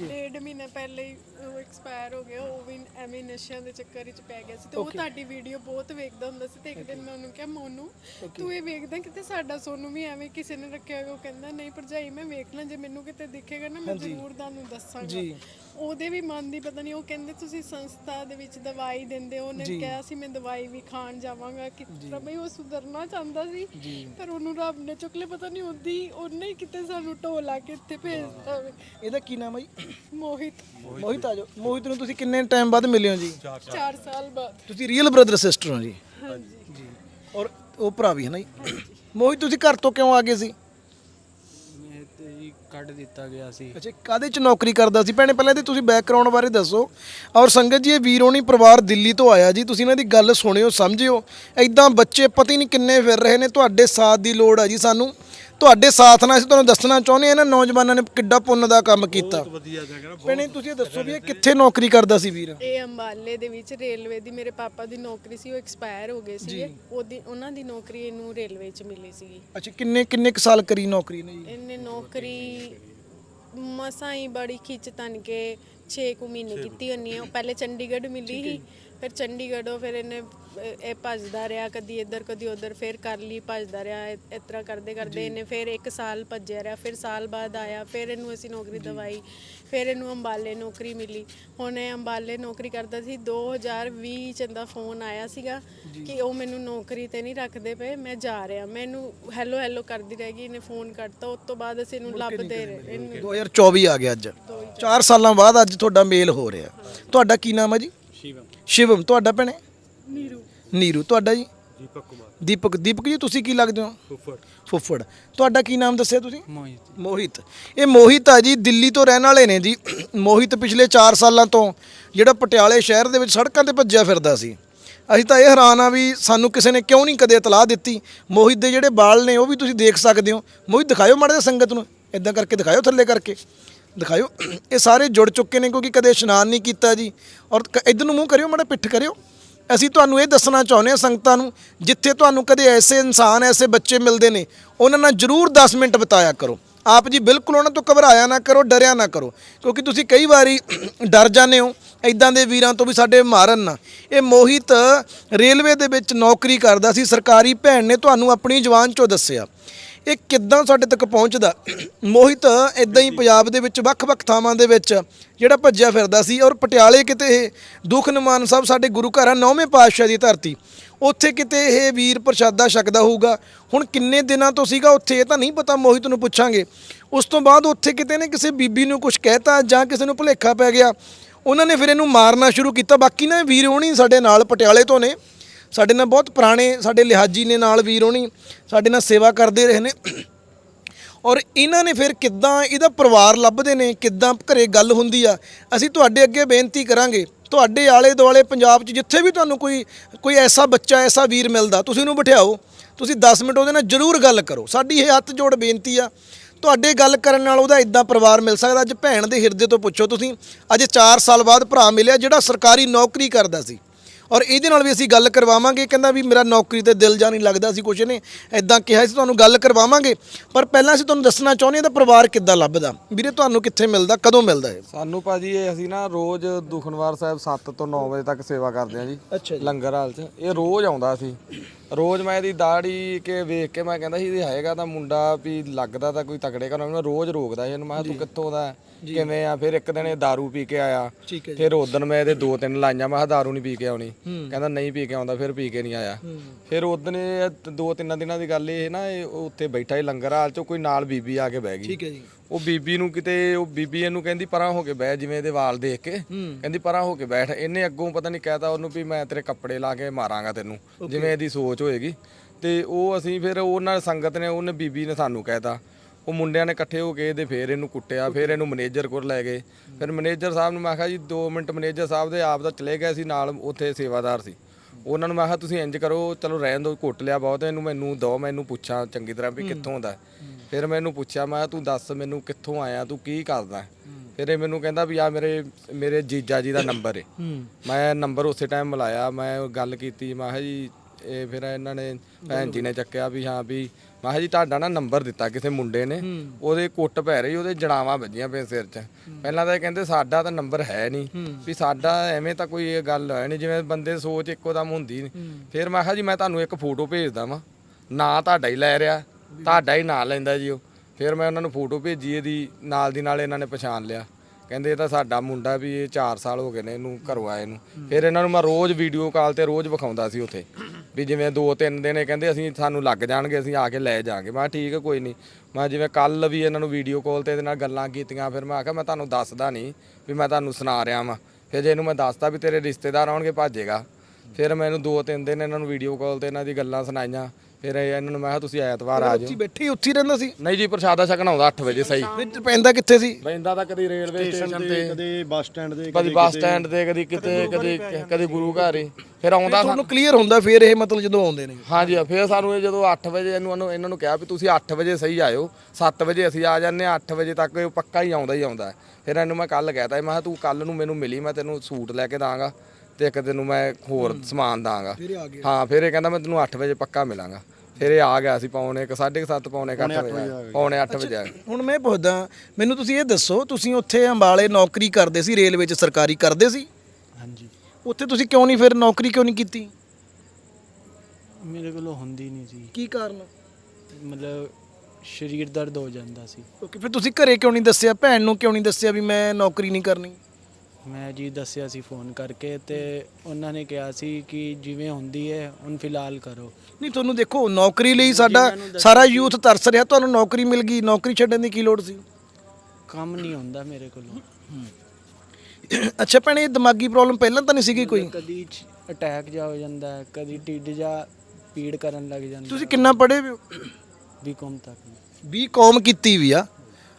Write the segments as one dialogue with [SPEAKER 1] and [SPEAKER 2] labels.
[SPEAKER 1] ਡੇਢ ਮਹੀਨਾ ਪਹਿਲੇ ਹੀ ਉਹ ਐਕਸਪਾਇਰ ਹੋ ਗਿਆ ਉਹ ਵੀ ਐਵੇਂ ਨਸ਼ਿਆਂ ਦੇ ਚੱਕਰ ਵਿੱਚ ਪੈ ਗਿਆ ਸੀ ਤੇ ਉਹ ਤੁਹਾਡੀ ਵੀਡੀਓ ਬਹੁਤ ਵੇਖਦਾ ਹੁੰਦਾ ਸੀ ਤੇ ਇੱਕ ਦਿਨ ਮੈਂ ਉਹਨੂੰ ਕਿਹਾ ਮੋਨੂ ਤੂੰ ਇਹ ਵੇਖਦਾ ਕਿਤੇ ਸਾਡਾ ਸੋਨੂੰ ਵੀ ਐਵੇਂ ਕਿਸੇ ਨੇ ਰੱਖਿਆ ਹੋਇਆ? ਉਹ ਕਹਿੰਦਾ ਨਹੀਂ ਭਰਜਾਈ ਮੈਂ ਵੇਖ ਲਾਂ ਜੇ ਮੈਨੂੰ ਕਿਤੇ ਦਿਖੇਗਾ ਨਾ ਮੈਂ ਜ਼ਰੂਰ ਤੁਹਾਨੂੰ ਦੱਸਾਂਗਾ।
[SPEAKER 2] ਜੀ।
[SPEAKER 1] ਉਹਦੇ ਵੀ ਮਨ ਦੀ ਪਤਾ ਨਹੀਂ ਉਹ ਕਹਿੰਦੇ ਤੁਸੀਂ ਸੰਸਥਾ ਦੇ ਵਿੱਚ ਦਵਾਈ ਦਿੰਦੇ ਹੋ। ਉਹਨੇ ਕਿਹਾ ਸੀ ਮੈਂ ਦਵਾਈ ਵੀ ਖਾਣ ਜਾਵਾਂਗਾ। ਕਿ ਬਈ ਉਹ ਸੁਧਰਨਾ ਚਾਹੁੰਦਾ ਸੀ ਪਰ ਉਹਨੂੰ ਰੱਬ ਨੇ ਚੁੱਕ ਲਿਆ ਪਤਾ ਨਹੀਂ ਉਹਦੀ ਉਹਨੇ ਹੀ ਕਿਤੇ ਸਾਨੂੰ ਢੋਲਾ ਕੇ ਇੱਥੇ ਭੇਜਤਾ ਹੋਵੇ।
[SPEAKER 2] ਇਹਦਾ ਕੀ ਨਾਮ ਹੈ ਜੀ?
[SPEAKER 1] ਮੋਹਿਤ।
[SPEAKER 2] ਮੋਹਿਤ। ਆ ਜਾਓ। ਮੋਹਿਤ ਨੂੰ ਤੁਸੀਂ ਕਿੰਨੇ ਟਾਈਮ ਬਾਅਦ ਮਿਲੇ ਹੋ ਜੀ?
[SPEAKER 1] 4 ਸਾਲ। ਬਾਅਦ।
[SPEAKER 2] ਤੁਸੀਂ ਰੀਅਲ ਬ੍ਰਦਰ ਸਿਸਟਰ ਹੋ ਜੀ।
[SPEAKER 1] ਹਾਂਜੀ।
[SPEAKER 2] ਜੀ। ਔਰ ਉਹ ਭਰਾ ਵੀ ਹੈ ਨਾ ਜੀ। ਮੋਹਿਤ ਤੁਸੀਂ ਘਰ ਤੋਂ ਕਿਉਂ ਆ ਗਏ ਸੀ?
[SPEAKER 3] ਮੈਂ ਤੇ ਜੀ ਕੱਢ ਦਿੱਤਾ ਗਿਆ ਸੀ।
[SPEAKER 2] ਅੱਛਾ ਕਾਦੇ ਚ ਨੌਕਰੀ ਕਰਦਾ ਸੀ? ਭੈਣੇ ਪਹਿਲਾਂ ਤੇ ਤੁਸੀਂ ਬੈਕਗ੍ਰਾਉਂਡ ਬਾਰੇ ਦੱਸੋ। ਔਰ ਸੰਗਤ ਜੀ ਇਹ ਵੀਰੋਣੀ ਪਰਿਵਾਰ ਦਿੱਲੀ ਤੋਂ ਆਇਆ ਜੀ। ਤੁਸੀਂ ਇਹਨਾਂ ਦੀ ਗੱਲ ਸੁਣਿਓ ਸਮਝਿਓ। ਐਦਾਂ ਬੱਚੇ ਪਤਾ ਹੀ ਨਹੀਂ ਕਿੰਨੇ ਫਿਰ ਰਹੇ ਨੇ। ਤੁਹਾਡੇ ਸਾਥ ਦੀ ਲੋੜ ਹੈ ਜੀ ਸਾਨੂੰ। ਤੁਹਾਡੇ ਸਾਥ ਨਾਲ ਅਸੀਂ ਤੁਹਾਨੂੰ ਦੱਸਣਾ ਚਾਹੁੰਦੇ ਹਾਂ ਇਹਨਾਂ ਨੌਜਵਾਨਾਂ ਨੇ ਕਿੱਡਾ ਪੁੰਨ ਦਾ ਕੰਮ ਕੀਤਾ।
[SPEAKER 3] ਵਧੀਆ ਜਗ੍ਹਾ
[SPEAKER 2] ਭੈਣੇ ਤੁਸੀਂ ਇਹ ਦੱਸੋ ਵੀ ਇਹ ਕਿੱਥੇ ਨੌਕਰੀ ਕਰਦਾ ਸੀ ਵੀਰ?
[SPEAKER 1] ਇਹ ਅੰਬਾਲੇ ਦੇ ਵਿੱਚ ਰੇਲਵੇ ਦੀ ਮੇਰੇ ਪਾਪਾ ਦੀ ਨੌਕਰੀ ਸੀ ਉਹ ਐਕਸਪਾਇਰ ਹੋ ਗਏ ਸੀ ਉਹਦੀ ਉਹਨਾਂ ਦੀ ਨੌਕਰੀ ਇਹਨੂੰ ਰੇਲਵੇ 'ਚ ਮਿਲੀ ਸੀਗੀ।
[SPEAKER 2] ਅੱਛਾ ਕਿੰਨੇ ਕਿੰਨੇ ਕੁ ਸਾਲ ਕਰੀ ਨੌਕਰੀ ਨੇ ਜੀ?
[SPEAKER 1] ਇਹਨੇ ਨੌਕਰੀ ਮਸਾਂ ਹੀ ਬੜੀ ਖਿੱਚ ਤਨ ਕੇ 6 ਕੁ ਮਹੀਨੇ ਕੀਤੀ ਹੋਣੀ ਹੈ ਉਹ ਪਹਿਲੇ ਚੰਡੀਗੜ੍ਹ ਮਿਲੀ ਸੀ ਫਿਰ ਚੰਡੀਗੜ੍ਹੋਂ ਫਿਰ ਇਹਨੇ ਅਹ, ਇਹ ਭੱਜਦਾ ਰਿਹਾ ਕਦੀ ਇੱਧਰ ਕਦੀ ਉੱਧਰ ਫਿਰ ਕਰ ਲਈ ਭੱਜਦਾ ਰਿਹਾ ਇ- ਇਸ ਤਰ੍ਹਾਂ ਕਰਦੇ ਕਰਦੇ ਇਹਨੇ ਫਿਰ 1 ਸਾਲ ਭੱਜਿਆ ਰਿਹਾ ਫਿਰ ਸਾਲ ਬਾਅਦ ਆਇਆ ਫਿਰ ਇਹਨੂੰ ਅਸੀਂ ਨੌਕਰੀ ਦਵਾਈ ਫਿਰ ਇਹਨੂੰ ਅੰਬਾਲੇ ਨੌਕਰੀ ਮਿਲੀ। ਹੁਣ ਇਹ ਅੰਬਾਲੇ ਨੌਕਰੀ ਕਰਦਾ ਸੀ 2020 ਚ ਇਹਦਾ ਫੋਨ ਆਇਆ ਸੀਗਾ ਕਿ ਉਹ ਮੈਨੂੰ ਨੌਕਰੀ ਤੇ ਨਹੀਂ ਰੱਖਦੇ ਪਏ ਮੈਂ ਜਾ ਰਿਹਾ ਮੈਨੂੰ ਹੈਲੋ ਹੈਲੋ ਕਰਦੀ ਰਹਿ ਗਈ ਇਹਨੇ ਫੋਨ ਕੱਟਤਾ ਉਸ ਤੋਂ ਬਾਅਦ ਅਸੀਂ ਇਹਨੂੰ ਲੱਭਦੇ ਰਹੇ ਇਹਨੂੰ
[SPEAKER 2] 2024 ਆ ਗਿਆ ਅੱਜ। 4 ਸਾਲਾਂ ਬਾਅਦ ਅੱਜ ਤੁਹਾਡਾ ਮੇਲ ਹੋ ਰਿਹਾ। ਤੁਹਾਡਾ ਕੀ ਨਾਮ ਹੈ ਜੀ?
[SPEAKER 3] ਸ਼ਿਵਮ।
[SPEAKER 2] ਸ਼ਿਵਮ ਤੁਹਾਡਾ ਭੈਣੇ?
[SPEAKER 1] ਨੀਰੂ।
[SPEAKER 2] ਨੀਰੂ ਤੁਹਾਡਾ ਜੀ?
[SPEAKER 3] ਦੀਪਕ ਕੁਮਾਰ।
[SPEAKER 2] ਦੀਪਕ ਦੀਪਕ ਜੀ ਤੁਸੀਂ ਕੀ ਲੱਗਦੇ ਹੋ?
[SPEAKER 3] ਫੁੱਫੜ।
[SPEAKER 2] ਫੁੱਫੜ। ਤੁਹਾਡਾ ਕੀ ਨਾਮ ਦੱਸਿਆ ਤੁਸੀਂ?
[SPEAKER 3] ਮੋਹਿਤ।
[SPEAKER 2] ਮੋਹਿਤ। ਇਹ ਮੋਹਿਤ ਆ ਜੀ ਦਿੱਲੀ ਤੋਂ ਰਹਿਣ ਵਾਲੇ ਨੇ ਜੀ। ਮੋਹਿਤ ਪਿਛਲੇ 4 ਸਾਲਾਂ ਤੋਂ ਜਿਹੜਾ ਪਟਿਆਲੇ ਸ਼ਹਿਰ ਦੇ ਵਿੱਚ ਸੜਕਾਂ ਤੇ ਭੱਜਿਆ ਫਿਰਦਾ ਸੀ। ਅਸੀਂ ਤਾਂ ਇਹ ਹੈਰਾਨ ਆ ਵੀ ਸਾਨੂੰ ਕਿਸੇ ਨੇ ਕਿਉਂ ਨਹੀਂ ਕਦੇ ਇਤਲਾਹ ਦਿੱਤੀ। ਮੋਹਿਤ ਦੇ ਜਿਹੜੇ ਬਾਲ ਨੇ ਉਹ ਵੀ ਤੁਸੀਂ ਦੇਖ ਸਕਦੇ ਹੋ। ਮੋਹਿਤ ਦਿਖਾਇਓ ਮਾੜਾ ਜਿਹਾ ਸੰਗਤ ਨੂੰ। ਇਦਾਂ ਕਰਕੇ ਦਿਖਾਇਓ ਥੱਲੇ ਕਰਕੇ। ਦਿਖਾਇਓ। ਇਹ ਸਾਰੇ ਜੁੜ ਚੁੱਕੇ ਨੇ ਕਿਉਂਕਿ ਕਦੇ ਇਸ਼ਨਾਨ ਨਹੀਂ ਕੀਤਾ ਜੀ। ਔਰ ਕ- ਇੱਧਰ ਨੂੰ ਮੂੰਹ ਕਰਿਓ, ਮਾੜਾ ਪਿੱਠ ਕਰਿਓ। ਅਸੀਂ ਤੁਹਾਨੂੰ ਇਹ ਦੱਸਣਾ ਚਾਹੁੰਦੇ ਹਾਂ ਸੰਗਤਾਂ ਨੂੰ, ਜਿੱਥੇ ਤੁਹਾਨੂੰ ਕਦੇ ਐਸੇ ਇਨਸਾਨ, ਐਸੇ ਬੱਚੇ ਮਿਲਦੇ ਨੇ, ਉਹਨਾਂ ਨਾਲ ਜਰੂਰ 10 ਮਿੰਟ ਬਿਤਾਇਆ ਕਰੋ। ਆਪ ਜੀ ਬਿਲਕੁਲ ਉਹਨਾਂ ਤੋਂ ਘਬਰਾਇਆ ਨਾ ਕਰੋ, ਡਰਿਆ ਨਾ ਕਰੋ। ਕਿਉਂਕਿ ਤੁਸੀਂ ਕਈ ਵਾਰੀ ਡਰ ਜਾਂਦੇ ਹੋ ਐਦਾਂ ਦੇ ਵੀਰਾਂ ਤੋਂ ਵੀ ਸਾਡੇ ਮਾਰਨ ਨਾ। ਇਹ ਮੋਹਿਤ ਰੇਲਵੇ ਦੇ ਵਿੱਚ ਨੌਕਰੀ ਕਰਦਾ ਸੀ, ਸਰਕਾਰੀ ਭੈਣ ਨੇ ਤੁਹਾਨੂੰ ਆਪਣੀ ਜਵਾਨ ਚੋਂ ਦੱਸਿਆ। ਇਹ ਕਿੱਦਾਂ ਸਾਡੇ ਤੱਕ ਪਹੁੰਚਦਾ? ਮੋਹਿਤ ਇਦਾਂ ਹੀ ਪੰਜਾਬ ਦੇ ਵਿੱਚ ਵੱਖ-ਵੱਖ ਥਾਵਾਂ ਦੇ ਵਿੱਚ ਜਿਹੜਾ ਭੱਜਿਆ ਫਿਰਦਾ ਸੀ ਔਰ ਪਟਿਆਲੇ ਕਿਤੇ ਇਹ ਦੁੱਖ ਨਿਮਾਨ ਸਾਹਿਬ ਸਾਡੇ ਗੁਰੂ ਘਰ ਆ, ਨੌਵੇਂ ਪਾਤਸ਼ਾਹ ਦੀ ਧਰਤੀ। ਉੱਥੇ ਕਿਤੇ ਇਹ ਵੀਰ ਪ੍ਰਸ਼ਾਦਾ ਛਕਦਾ ਹੋਊਗਾ। ਹੁਣ ਕਿੰਨੇ ਦਿਨਾਂ ਤੋਂ ਸੀਗਾ ਉੱਥੇ, ਇਹ ਤਾਂ ਨਹੀਂ ਪਤਾ, ਮੋਹਿਤ ਨੂੰ ਪੁੱਛਾਂਗੇ। ਉਸ ਤੋਂ ਬਾਅਦ ਉੱਥੇ ਕਿਤੇ ਨੇ ਕਿਸੇ ਬੀਬੀ ਨੂੰ ਕੁਝ ਕਹਿਤਾ ਜਾਂ ਕਿਸੇ ਨੂੰ ਭੁਲੇਖਾ ਪੈ ਗਿਆ। ਉਹਨਾਂ ਨੇ ਫਿਰ ਇਹਨੂੰ ਮਾਰਨਾ ਸ਼ੁਰੂ ਕੀਤਾ। ਬਾਕੀ ਨਾ ਇਹ ਵੀਰ ਹੋਣੀ ਸਾਡੇ ਨਾਲ ਪਟਿਆਲੇ ਤੋਂ ਨੇ। ਸਾਡੇ ਨਾਲ ਬਹੁਤ ਪੁਰਾਣੇ ਸਾਡੇ ਲਿਹਾਜੀ ਨੇ ਨਾਲ ਵੀਰ ਹੋਣੀ, ਸਾਡੇ ਨਾਲ ਸੇਵਾ ਕਰਦੇ ਰਹੇ ਨੇ। ਔਰ ਇਹਨਾਂ ਨੇ ਫਿਰ ਕਿੱਦਾਂ ਇਹਦਾ ਪਰਿਵਾਰ ਲੱਭਦੇ ਨੇ, ਕਿੱਦਾਂ ਘਰੇ ਗੱਲ ਹੁੰਦੀ ਆ, ਅਸੀਂ ਤੁਹਾਡੇ ਅੱਗੇ ਬੇਨਤੀ ਕਰਾਂਗੇ। ਤੁਹਾਡੇ ਆਲੇ ਦੁਆਲੇ ਪੰਜਾਬ 'ਚ ਜਿੱਥੇ ਵੀ ਤੁਹਾਨੂੰ ਕੋਈ ਕੋਈ ਐਸਾ ਬੱਚਾ, ਐਸਾ ਵੀਰ ਮਿਲਦਾ, ਤੁਸੀਂ ਉਹਨੂੰ ਬਿਠਾਓ, ਤੁਸੀਂ 10 ਮਿੰਟ ਉਹਦੇ ਨਾਲ ਜ਼ਰੂਰ ਗੱਲ ਕਰੋ। ਸਾਡੀ ਇਹ ਹੱਥ ਜੋੜ ਬੇਨਤੀ ਆ, ਤੁਹਾਡੇ ਗੱਲ ਕਰਨ ਨਾਲ ਉਹਦਾ ਇਦਾਂ ਪਰਿਵਾਰ ਮਿਲ ਸਕਦਾ। ਅੱਜ ਭੈਣ ਦੇ ਹਿਰਦੇ ਤੋਂ ਪੁੱਛੋ ਤੁਸੀਂ, ਅੱਜ 4 ਸਾਲ ਬਾਅਦ ਭਰਾ ਮਿਲਿਆ, ਜਿਹੜਾ ਸਰਕਾਰੀ ਨੌਕਰੀ ਕਰਦਾ ਸੀ। ਔਰ ਇਹਦੇ ਨਾਲ ਵੀ ਅਸੀਂ ਗੱਲ ਕਰਵਾਵਾਂਗੇ। ਕਹਿੰਦਾ ਵੀ ਮੇਰਾ ਨੌਕਰੀ ਤੇ ਦਿਲ ਜਾ ਨਹੀਂ ਲੱਗਦਾ ਸੀ ਕੁਛ ਨੇ ਐਦਾਂ ਕਿਹਾ ਸੀ ਤੁਹਾਨੂੰ ਗੱਲ ਕਰਵਾਵਾਂਗੇ। ਪਰ ਪਹਿਲਾਂ ਅਸੀਂ ਤੁਹਾਨੂੰ ਦੱਸਣਾ ਚਾਹੁੰਦੇ ਹਾਂ ਦਾ ਪਰਿਵਾਰ ਕਿੱਦਾਂ ਲੱਭਦਾ। ਵੀਰੇ ਤੁਹਾਨੂੰ ਕਿੱਥੇ ਮਿਲਦਾ ਕਦੋਂ ਮਿਲਦਾ ਇਹ?
[SPEAKER 4] ਸਾਨੂੰ ਭਾਜੀ ਇਹ ਅਸੀਂ ਨਾ ਰੋਜ਼ ਦੁਖਨਵਾਰ ਸਾਹਿਬ 7 ਤੋਂ 9 ਵਜੇ ਤੱਕ ਸੇਵਾ ਕਰਦੇ ਹਾਂ ਜੀ।
[SPEAKER 2] ਅੱਛਾ ਜੀ।
[SPEAKER 4] ਲੰਗਰ ਹਾਲ 'ਚ। ਇਹ ਰੋਜ਼ ਆਉਂਦਾ ਸੀ। ਰੋਜ਼ ਮੈਂ ਇਹਦੀ ਦਾੜੀ ਕੇ ਵੇਖ ਕੇ ਮੈਂ ਕਹਿੰਦਾ ਸੀ ਇਹ ਹੈਗਾ ਤਾਂ ਮੁੰਡਾ ਵੀ ਲੱਗਦਾ ਤਾਂ ਕੋਈ ਤਕੜੇ ਘਰੋਂ ਮੈਂ ਰੋਜ਼ ਰੋਕਦਾ ਸੀ ਇਹਨੂੰ। ਮੈਂ ਕਿਹਾ ਤੂੰ ਕਿੱਥੋਂ ਦਾ ਹੈ? ਕਿਵੇਂ ਆ ਫਿਰ ਇੱਕ ਦਿਨ ਇਹ दारू ਪੀ ਕੇ ਆਇਆ
[SPEAKER 2] ਠੀਕ ਹੈ
[SPEAKER 4] ਫਿਰ ਉਦੋਂ ਮੈਂ ਇਹਦੇ ਦੋ ਤਿੰਨ ਲਾਈਆਂ ਮੈਂ ਕਿਹਾ दारू ਨਹੀਂ ਪੀ ਕੇ ਆਉਣੀ ਕਹਿੰਦਾ ਨਹੀਂ ਪੀ ਕੇ ਆਉਂਦਾ ਫਿਰ ਪੀ ਕੇ ਨਹੀਂ ਆਇਆ ਫਿਰ ਉਦੋਂ ਇਹ ਤ- ਦੋ ਤਿੰਨਾਂ ਦਿਨਾਂ ਦੀ ਗੱਲ ਇਹ ਨਾ ਇਹ ਉਹ ਉੱਥੇ ਬੈਠਾ ਹੀ ਲੰਗਰ ਹਾਲ 'ਚ ਕੋਈ ਨਾਲ ਬੀਬੀ ਆ ਕੇ ਬਹਿ ਗਈ
[SPEAKER 2] ਠੀਕ ਹੈ ਜੀ
[SPEAKER 4] ਉਹ ਬੀਬੀ ਨੂੰ ਕਿਤੇ ਉਹ ਬੀਬੀ ਇਹਨੂੰ ਕਹਿੰਦੀ ਪਰਾਂ ਹੋ ਕੇ ਬਹਿ ਜਿਵੇਂ ਇਹਦੇ ਵਾਲ ਦੇਖ ਕੇ ਕਹਿੰਦੀ ਪਰਾਂ ਹੋ ਕੇ ਬੈਠ ਇਹਨੇ ਅੱਗੋਂ ਪਤਾ ਨਹੀਂ ਕਹਿਤਾ ਉਹਨੂੰ ਵੀ ਮੈਂ ਤੇਰੇ ਕੱਪੜੇ ਲਾ ਕੇ ਮਾਰਾਂਗਾ ਤੈਨੂੰ ਜਿਵੇਂ ਇਹਦੀ ਸੋਚ ਹੋਏਗੀ ਤੇ ਉਹ ਅਸੀਂ ਫਿਰ ਉਹਨਾਂ ਸੰਗਤ ਨੇ ਉਹਨੇ ਬੀਬੀ ਨੇ ਸਾਨੂੰ ਕਹਿਤਾ ਉਹ ਮੁੰਡਿਆਂ ਨੇ ਇਕੱਠੇ ਹੋ ਕੇ ਇਹਦੇ ਫੇਰ ਇਹਨੂੰ ਕੁੱਟਿਆ ਫਿਰ ਇਹਨੂੰ ਮੈਨੇਜਰ ਕੋਲ ਲੈ ਗਏ ਫਿਰ ਮੈਨੇਜਰ ਸਾਹਿਬ ਨੂੰ ਮੈਂ ਕਿਹਾ ਜੀ 2 ਮਿੰਟ ਮੈਨੇਜਰ ਸਾਹਿਬ ਦੇ ਆਪ ਤਾਂ ਚਲੇ ਗਏ ਸੀ ਨਾਲ ਉੱਥੇ ਸੇਵਾਦਾਰ ਸੀ ਉਹਨਾਂ ਨੂੰ ਮੈਂ ਕਿਹਾ ਤੁਸੀਂ ਇੰਜ ਕਰੋ ਚਲੋ ਰਹਿਣ ਦਿਓ ਕੁੱਟ ਲਿਆ ਬਹੁਤ ਇਹਨੂੰ ਮੈਨੂੰ ਦੋ ਮੈਨੂੰ ਪੁੱਛਾਂ ਚੰਗੀ ਤਰ੍ਹਾਂ ਵੀ ਕਿੱਥੋਂ ਦਾ ਹੈ। ਫਿਰ ਮੈਨੂੰ ਪੁੱਛਿਆ ਮੈਂ ਤੂੰ ਦੱਸ ਮੈਨੂੰ ਕਿੱਥੋਂ ਆਇਆ ਤੂੰ ਕੀ ਕਰਦਾ? ਫਿਰ ਇਹ ਮੈਨੂੰ ਕਹਿੰਦਾ ਵੀ ਆ ਮੇਰੇ ਮੇਰੇ ਜੀਜਾ ਜੀ ਦਾ ਨੰਬਰ ਹੈ ਮੈਂ ਨੰਬਰ ਉਸੇ ਟਾਈਮ ਮਿਲਾਇਆ ਮੈਂ ਗੱਲ ਕੀਤੀ ਮੈਂ ਕਿਹਾ ਜੀ ਇਹ ਫਿਰ ਇਹਨਾਂ ਨੇ ਭੈਣ ਜੀ ਨੇ ਚੱਕਿਆ ਵੀ ਹਾਂ ਵੀ ਮੈਂ ਕਿਹਾ ਜੀ ਤੁਹਾਡਾ ਨਾ ਨੰਬਰ ਦਿੱਤਾ ਕਿਸੇ ਮੁੰਡੇ ਨੇ ਉਹਦੇ ਕੁੱਟ ਪੈ ਰਹੀ ਉਹਦੇ ਜੜਾਵਾਂ ਵੱਜੀਆਂ ਪਏ ਸਿਰ 'ਚ। ਪਹਿਲਾਂ ਤਾਂ ਇਹ ਕਹਿੰਦੇ ਸਾਡਾ ਤਾਂ ਨੰਬਰ ਹੈ ਨਹੀਂ ਵੀ ਸਾਡਾ ਐਵੇਂ ਤਾਂ ਕੋਈ ਇਹ ਗੱਲ ਹੈ ਨਹੀਂ ਜਿਵੇਂ ਬੰਦੇ ਸੋਚ ਇੱਕੋ ਦਮ ਹੁੰਦੀ ਨਹੀਂ। ਫਿਰ ਮੈਂ ਕਿਹਾ ਜੀ ਮੈਂ ਤੁਹਾਨੂੰ ਇੱਕ ਫੋਟੋ ਭੇਜਦਾ ਵਾਂ ਨਾਂ ਤੁਹਾਡਾ ਹੀ ਲੈ ਰਿਹਾ ਤੁਹਾਡਾ ਹੀ ਨਾਂ ਲੈਂਦਾ ਜੀ ਉਹ। ਫਿਰ ਮੈਂ ਉਹਨਾਂ ਨੂੰ ਫੋਟੋ ਭੇਜੀ ਇਹਦੀ ਨਾਲ ਦੀ ਨਾਲ ਇਹਨਾਂ ਨੇ ਪਛਾਣ ਲਿਆ। ਕਹਿੰਦੇ ਇਹ ਤਾਂ ਸਾਡਾ ਮੁੰਡਾ ਵੀ ਇਹ 4 ਸਾਲ ਹੋ ਗਏ ਨੇ ਇਹਨੂੰ ਘਰੋਂ ਆਏ ਨੂੰ ਫਿਰ ਇਹਨਾਂ ਨੂੰ ਮੈਂ ਰੋਜ਼ ਵੀਡੀਓ ਕਾਲ ਤੇ ਰੋਜ਼ ਵਿਖਾਉਂਦਾ ਸੀ ਉੱਥੇ। ਵੀ ਜਿਵੇਂ 2-3 ਦਿਨ ਇਹ ਕਹਿੰਦੇ ਅਸੀਂ ਸਾਨੂੰ ਲੱਗ ਜਾਣਗੇ, ਅਸੀਂ ਆ ਕੇ ਲੈ ਜਾਾਂਗੇ। ਮੈਂ ਕਿਹਾ ਠੀਕ ਹੈ, ਕੋਈ ਨਹੀਂ। ਮੈਂ ਜਿਵੇਂ ਕੱਲ ਵੀ ਇਹਨਾਂ ਨੂੰ ਵੀਡੀਓ ਕਾਲ ਤੇ ਇਹਦੇ ਨਾਲ ਗੱਲਾਂ ਕੀਤੀਆਂ, ਫਿਰ ਮੈਂ ਆਖਿਆ ਮੈਂ ਤੁਹਾਨੂੰ ਦੱਸਦਾ ਨਹੀਂ ਵੀ ਮੈਂ ਤੁਹਾਨੂੰ ਸੁਣਾ ਰਿਹਾ ਵਾਂ। ਫਿਰ ਜੇ ਇਹਨੂੰ ਮੈਂ ਦੱਸਦਾ ਵੀ ਤੇਰੇ ਰਿਸ਼ਤੇਦਾਰ ਆਉਣਗੇ, ਭਾਜੇਗਾ। ਫਿਰ ਮੈਨੂੰ 2-3 ਦਿਨ ਇਹਨਾਂ ਨੂੰ ਵੀਡੀਓ ਕਾਲ ਤੇ ਇਹਨਾਂ ਦੀ ਗੱਲਾਂ ਸੁਣਾਈਆਂ। ਫਿਰ ਇਹ ਇਹਨਾਂ ਨੂੰ ਮੈਂ ਕਿਹਾ ਤੁਸੀਂ ਐਤਵਾਰ ਆ
[SPEAKER 2] ਉੱਥੇ
[SPEAKER 4] ਜਾਓ
[SPEAKER 2] ਬੈਠੇ ਉੱਥੇ ਰਹਿੰਦਾ ਸੀ।
[SPEAKER 4] ਨਹੀਂ ਜੀ ਪ੍ਰਸ਼ਾਦਾ ਛਕਣ ਆਉਂਦਾ 8 ਵਜੇ ਸਹੀ।
[SPEAKER 2] ਫਿਰ ਪੈਂਦਾ ਕਿੱਥੇ ਸੀ?
[SPEAKER 4] ਬੈਂਦਾ ਤਾਂ ਕਦੀ ਰੇਲਵੇ ਸਟੇਸ਼ਨ ਤੇ
[SPEAKER 5] ਕਦੇ ਬੱਸ ਸਟੈਂਡ ਦੇ
[SPEAKER 4] ਕਦੀ ਬੱਸ ਸਟੈਂਡ ਤੇ ਕਦੀ ਕਿਤੇ ਕਦੀ ਕਦੀ ਗੁਰੂ ਘਰ ਹੀ। ਫਿਰ ਆਉਂਦਾ
[SPEAKER 2] ਤੁਹਾਨੂੰ ਕਲੀਅਰ ਹੁੰਦਾ ਫਿਰ ਇਹ ਮਤਲਬ ਜਦੋਂ ਆਉਂਦੇ ਨੇ।
[SPEAKER 4] ਹਾਂਜੀ ਫਿਰ ਸਾਨੂੰ ਇਹ ਜਦੋਂ 8 ਵਜੇ ਇਹਨੂੰ ਇਹਨੂੰ- ਇਹਨਾਂ ਨੂੰ ਕਿਹਾ ਵੀ ਤੁਸੀਂ 8 ਵਜੇ ਸਹੀ ਆਇਓ। 7 ਵਜੇ ਅਸੀਂ ਆ ਜਾਂਦੇ ਹਾਂ 8 ਵਜੇ ਤੱਕ ਇਹ ਪੱਕਾ ਹੀ ਆਉਂਦਾ ਹੀ ਆਉਂਦਾ। ਫਿਰ ਇਹਨੂੰ ਮੈਂ ਕੱਲ ਕਹਿਤਾ ਮੈਂ ਕਿਹਾ ਤੂੰ ਕੱਲ ਨੂੰ ਮੈਨੂੰ ਮਿਲੀ ਮੈਂ ਤੈਨੂੰ ਸੂਟ ਲੈ ਕੇ ਦਾਂਗਾ। ਤੇ ਇੱਕ ਤੈਨੂੰ ਮੈਂ ਹੋਰ ਸਮਾਨ ਦਾਂਗਾ।
[SPEAKER 2] ਫਿਰ ਇਹ ਆ ਗਿਆ।
[SPEAKER 4] ਹਾਂ ਫਿਰ ਇਹ ਕਹਿੰਦਾ ਮੈਂ ਤੈਨੂੰ 8 ਵਜੇ ਪੱਕਾ ਮਿਲਾਂਗਾ। ਫਿਰ ਇਹ ਆ ਗਿਆ ਸੀ ਪੌਣੇ 7:30 ਪੌਣੇ 8 ਵਜੇ। ਪੌਣੇ 8 ਵਜੇ।
[SPEAKER 2] ਹੁਣ ਮੈਂ ਪੁੱਛਦਾ ਮੈਨੂੰ ਤੁਸੀਂ ਇਹ ਦੱਸੋ ਤੁਸੀਂ ਉੱਥੇ ਅੰਬਾਲੇ ਨੌਕਰੀ ਕਰਦੇ ਸੀ ਰੇਲਵੇ 'ਚ ਸਰਕਾਰੀ ਕਰਦੇ ਸੀ?
[SPEAKER 3] ਹਾਂਜੀ।
[SPEAKER 2] ਉੱਥੇ ਤੁਸੀਂ ਕਿਉਂ ਨਹੀਂ ਫਿਰ ਨੌਕਰੀ ਕਿਉਂ ਨਹੀਂ ਕੀਤੀ?
[SPEAKER 3] ਮੇਰੇ ਕੋਲੋਂ ਹੁੰਦੀ ਨਹੀਂ ਸੀ।
[SPEAKER 2] ਕੀ ਕਾਰਨ?
[SPEAKER 3] ਮਤਲਬ ਸਰੀਰ ਦਰਦ ਹੋ ਜਾਂਦਾ ਸੀ।
[SPEAKER 2] ਓਕੇ ਫਿਰ ਤੁਸੀਂ ਘਰੇ ਕਿਉਂ ਨਹੀਂ ਦੱਸਿਆ? ਭੈਣ ਨੂੰ ਕਿਉਂ ਨਹੀਂ ਦੱਸਿਆ ਵੀ ਮੈਂ ਨੌਕਰੀ ਨਹੀਂ ਕਰਨੀ?
[SPEAKER 3] ਮੈਂ ਜੀ ਦੱਸਿਆ ਸੀ ਫੋਨ ਕਰਕੇ ਤੇ ਉਹਨਾਂ ਨੇ ਕਿਹਾ ਸੀ ਕਿ ਜਿਵੇਂ ਹੁੰਦੀ ਹੈ ਹੁਣ ਫਿਲਹਾਲ ਕਰੋ।
[SPEAKER 2] ਨਹੀਂ ਤੁਹਾਨੂੰ ਦੇਖੋ ਨੌਕਰੀ ਲਈ ਸਾਡਾ ਸਾਰਾ ਯੂਥ ਤਰਸ ਰਿਹਾ ਤੁਹਾਨੂੰ ਨੌਕਰੀ ਮਿਲ ਗਈ ਨੌਕਰੀ ਛੱਡਣ ਦੀ ਕੀ ਲੋੜ ਸੀ?
[SPEAKER 3] ਕੰਮ ਨਹੀਂ ਹੁੰਦਾ ਮੇਰੇ ਕੋਲੋਂ।
[SPEAKER 2] ਅੱਛਾ ਭੈਣੇ ਇਹ ਦਿਮਾਗੀ ਪ੍ਰੋਬਲਮ ਪਹਿਲਾਂ ਤਾਂ ਨਹੀਂ ਸੀਗੀ ਕੋਈ?
[SPEAKER 3] ਕਦੀ ਅਟੈਕ ਜਾ ਹੋ ਜਾਂਦਾ ਹੈ ਕਦੀ ਢਿੱਡ ਜਾ ਪੀੜ ਕਰਨ ਲੱਗ ਜਾਂਦਾ।
[SPEAKER 2] ਤੁਸੀਂ ਕਿੰਨਾ ਪੜ੍ਹੇ ਹੋ?
[SPEAKER 3] ਬੀਕਾਮ ਤੱਕ।
[SPEAKER 2] ਬੀ ਕਾਮ ਕੀਤੀ ਵੀ ਆ।